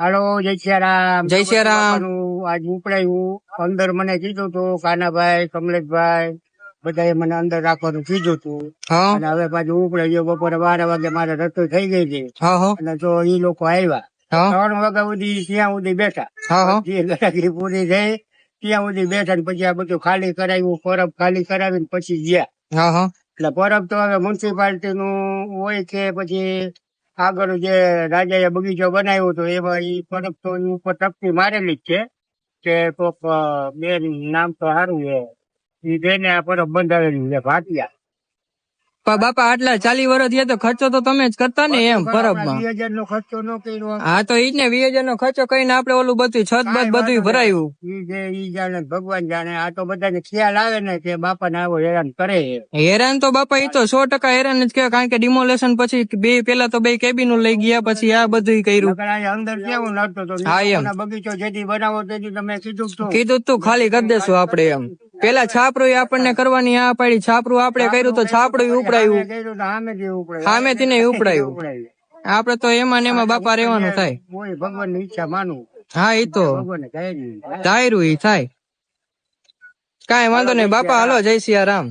હાલો જય સિયારામ. જય સિયારામ. આજ ઉપડાયું. અંદર મને કીધું તું કાનાભાઈ કમલેશભાઈ બધાએ મને અંદર રાખવાનું કીધું તું. અને હવે પાછું ઉપડાઈ ગયો બપોરે બાર વાગે મારે રસ્તો થઈ ગઈ હા અને તો ઈ લોકો આવ્યા ત્રણ વાગ્યા સુધી ત્યાં સુધી બેઠા. જે ગરાગી પૂરી થઈ ત્યાં સુધી બેઠા ને પછી આ બધું ખાલી કરાવ્યું પરબ ખાલી કરાવીને પછી ગયા. એટલે પરબ તો હવે મ્યુનિસિપાલિટી નું હોય કે પછી આગળ જે રાજાએ બગીચો બનાવ્યો હતો, એમાં એ પરબ તો ઉપર તકતી મારેલી જ છે કે કોક બેન, નામ તો સારું છે. એ બેને આ પરબ બંધાવેલી છે, ભાટિયા. પણ બાપા આટલા ચાલી વર્ષ થયા તો ખર્ચો તો તમે જ કરતા ને એમ પરબમાં વીસ હજાર નો ખર્ચો ન કર્યો. હા તો ઈ જ ને વીસ હજાર નો ખર્ચો કરીને આપડે ઓલું બધું છત બત બધું ભરાયું. ઈ જે ઈ જાણે ભગવાન જાણે આ તો બધાને ખ્યાલ આવે ને કે બાપા ને આવો હેરાન કરે. હેરાન તો બાપા ઈ તો સો ટકા હેરાન જ કહેવાય કારણ કે ડિમોલેશન પછી બે પેલા તો બે કેબિનો લઈ ગયા પછી આ બધું કર્યું. અંદર કેવું નડતો તો હા, એમ. બગીચો જેથી બનાવો તેથી તમે કીધું તું. કીધું તું ખાલી કરી દેશું આપણે એમ. પેલા છાપરું આપણને કરવાની આ પાડી છાપરું આપણે કર્યું તો છાપડું ઉપડાયું. સામે થી ઉપડાયું. આપડે તો એમાં ને એમાં બાપા રહેવાનું થાય. ભગવાનની ઈચ્છા માનવું. હા ઈ તો. ભગવાન કહે ઈ થાય. કઈ વાંધો નહીં બાપા હાલો જય સિયારામ.